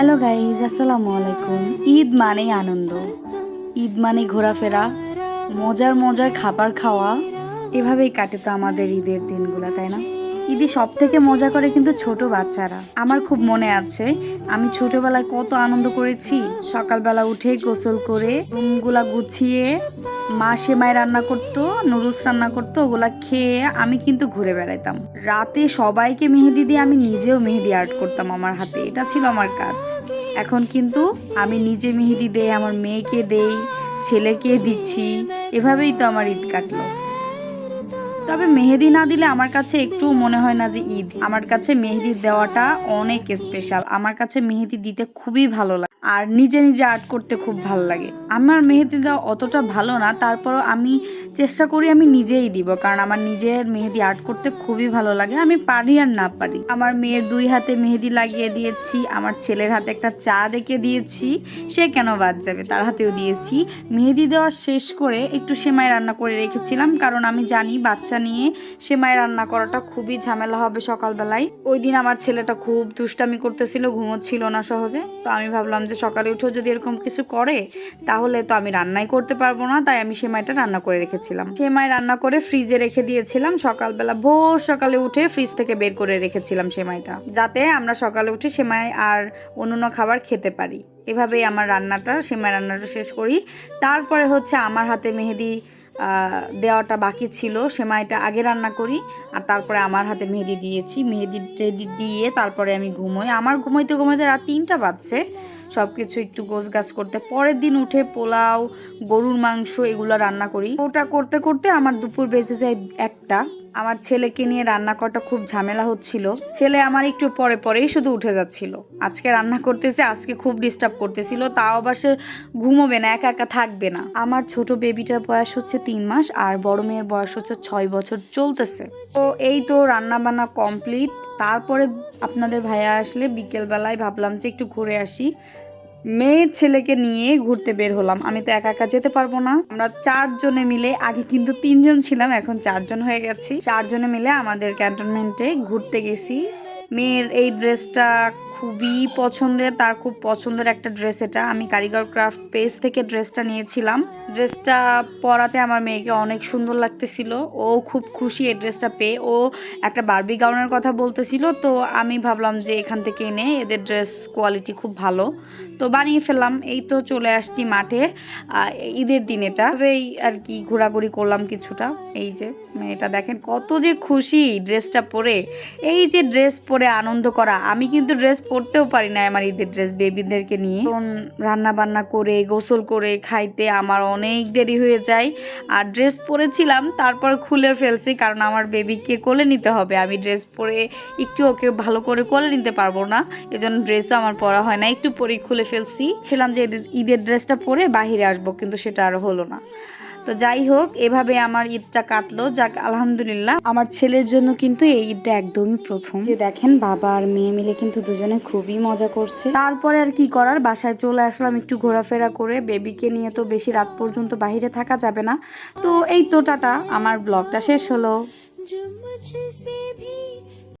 Hello guys আসসালামু আলাইকুম ঈদ মানেই আনন্দ। ঈদ মানে ঘোরাফেরা। মজার মজার খাবার খাওয়া। এভাবেই কাটে তো আমাদের ঈদের দিনগুলো, তাই না? ঈদে সব থেকে মজা করে কিন্তু ছোট বাচ্চারা। আমার খুব মনে আছে, আমি ছোটবেলায় কত আনন্দ করেছি। সকালবেলা উঠে গোসল করে রুমগুলা গুছিয়ে মা সেমাই রান্না করতো, নুডলস রান্না করতো, ওগুলা খেয়ে আমি কিন্তু ঘুরে বেড়াইতাম। রাতে সবাইকে মেহেদি দিয়ে আমি নিজেও মেহেদি আর্ট করতাম আমার হাতে, এটা ছিল আমার কাজ। এখন কিন্তু আমি নিজে মেহেদি দেই, আমার মেয়েকে দেই, ছেলেকে দিচ্ছি, এভাবেই তো আমার ঈদ কাটলো। তবে মেহেদি না দিলে আমার কাছে একটু মনে হয় না যে ঈদ। আমার কাছে মেহেদি দেওয়াটা অনেক স্পেশাল আমার কাছে মেহেদি দিতে খুবই ভালো লাগে। আর নিজে নিজে আর্ট করতে খুব ভালো লাগে। আমার মেহেদি দেওয়া অতটা ভালো না, তারপরও আমি চেষ্টা করি আমি নিজেই দিব, কারণ আমার নিজের মেহেদি আর্ট করতে খুবই ভালো লাগে। আমি পারি আর না পারি। আমার মেয়ের দুই হাতে মেহেদি লাগিয়ে দিয়েছি, আমার ছেলের হাতে একটা চা দেখে দিয়েছি, সে কেন বাদ যাবে? তার হাতেও দিয়েছি। মেহেদি দেওয়া শেষ করে একটু সেমাই রান্না করে রেখেছিলাম, কারণ আমি জানি বাচ্চা নিয়ে সেমাই রান্না করাটা খুবই ঝামেলা হবে সকালবেলায়। ওই দিন আমার ছেলেটা খুব দুষ্টামি করতেছিল, ঘুমোচ্ছিল না সহজে। তো আমি ভাবলাম যে সকালে উঠেও যদি এরকম কিছু করে, তাহলে তো আমি রান্নাই করতে পারব না, তাই আমি সেমাইটা রান্না করে রেখেছিলাম। সেমাই রান্না করে ফ্রিজে রেখে দিয়েছিলাম, সকালবেলা ভোর সকালে উঠে ফ্রিজ থেকে বের করে রেখেছিলাম সেমাইটা যাতে আমরা সকালে উঠে সেমাই আর অন্য খাবার খেতে পারি। এভাবেই আমার রান্নাটা সেমাই রান্নাটা শেষ করি। তারপরে হচ্ছে আমার হাতে মেহেদি দেওয়াটা বাকি ছিল। সেমাইটা আগে রান্না করি, আর তারপরে আমার হাতে মেহেদি দিয়েছি। মেহেদি টেহেদি দিয়ে তারপরে আমি ঘুমোই। আমার ঘুমোইতে ঘুমোইতে রাত তিনটা বাজছে। সব কিছু একটু গোছ গাছ করতে। পরের দিন উঠে পোলাও, গরুর মাংস এগুলো রান্না করি। ওটা করতে করতে আমার দুপুর বেজে যায় একটা। আমার ছেলেকে নিয়ে রান্না করাটা খুব ঝামেলা হচ্ছিল। ছেলে আমার একটু পরে পরেই শুধু উঠে যাচ্ছিল। আজকে রান্না করতেছে, আজকে খুব ডিস্টার্ব করতেছিল, তাও আবার সে ঘুমোবে না, একা একা থাকবে না। আমার ছোট বেবিটার বয়স হচ্ছে তিন মাস, আর বড় মেয়ের বয়স হচ্ছে ছয় বছর চলতেছে। তো এই তো রান্না বান্না কমপ্লিট তারপরে আপনাদের ভাইয়া আসলে বিকেলবেলায় ভাবলাম যে একটু ঘুরে আসি। মেয়ে ছেলেকে নিয়ে ঘুরতে বের হলাম। আমি তো একা একা যেতে পারব না। আমরা চারজনে মিলে, আগে কিন্তু তিনজন ছিলাম, এখন চারজন হয়ে গেছি। চারজনে মিলে আমাদের ক্যান্টনমেন্টে ঘুরতে গেছি। মেয়ের এই ড্রেসটা খুবই পছন্দের, তার খুব পছন্দের একটা ড্রেস এটা। আমি কারিগর ক্রাফট পেজ থেকে ড্রেসটা নিয়েছিলাম। ড্রেসটা পরাতে আমার মেয়েকে অনেক সুন্দর লাগতেছিল। ও খুব খুশি এই ড্রেসটা পেয়ে। ও একটা বার্বি গাউনের কথা বলতেছিল, তো আমি ভাবলাম যে এখান থেকে এনে এদের ড্রেস কোয়ালিটি খুব ভালো। তো বানিয়ে ফেললাম। এই তো চলে আসছি মাঠে ঈদের দিন এটা। এই আর কি ঘোরাঘুরি করলাম কিছুটা। এই যে মেয়েটা দেখেন কত যে খুশি ড্রেসটা পরে। এই যে ড্রেস পরে আনন্দ করা। আমি কিন্তু ড্রেস পরতেও পারি না আমার ঈদের ড্রেস বেবিদেরকে নিয়ে। রান্না বান্না করে, গোসল করে, খাইতে আমার অনেক দেরি হয়ে যায়। আর ড্রেস পরেছিলাম, তারপর খুলে ফেলছি কারণ আমার বেবিকে কোলে নিতে হবে। আমি ড্রেস পরে একটু ওকে ভালো করে কোলে নিতে পারব না, এজন্য ড্রেসও আমার পরা হয় না। একটু পরে খুলে ফেলছি। ছিলাম যে ঈদের- ড্রেসটা পরে বাইরে আসব, কিন্তু সেটা আর হলো না। তো যাই হোক, এভাবে আমার ঈদটা কাটলো। যাক, আলহামদুলিল্লাহ। আমার ছেলের জন্য কিন্তু এই ঈদটা একদমই প্রথম। যে দেখেন, বাবা আর মেয়ে মিলে কিন্তু দুজনে খুবই মজা করছে। তারপরে আর কি করার? বাসায় চলে আসলাম একটু ঘোরাফেরা করে। বেবিকে নিয়ে তো বেশি রাত পর্যন্ত বাহিরে থাকা যাবে না। তো এই তো, টাটা। আমার ব্লগটা শেষ হলো।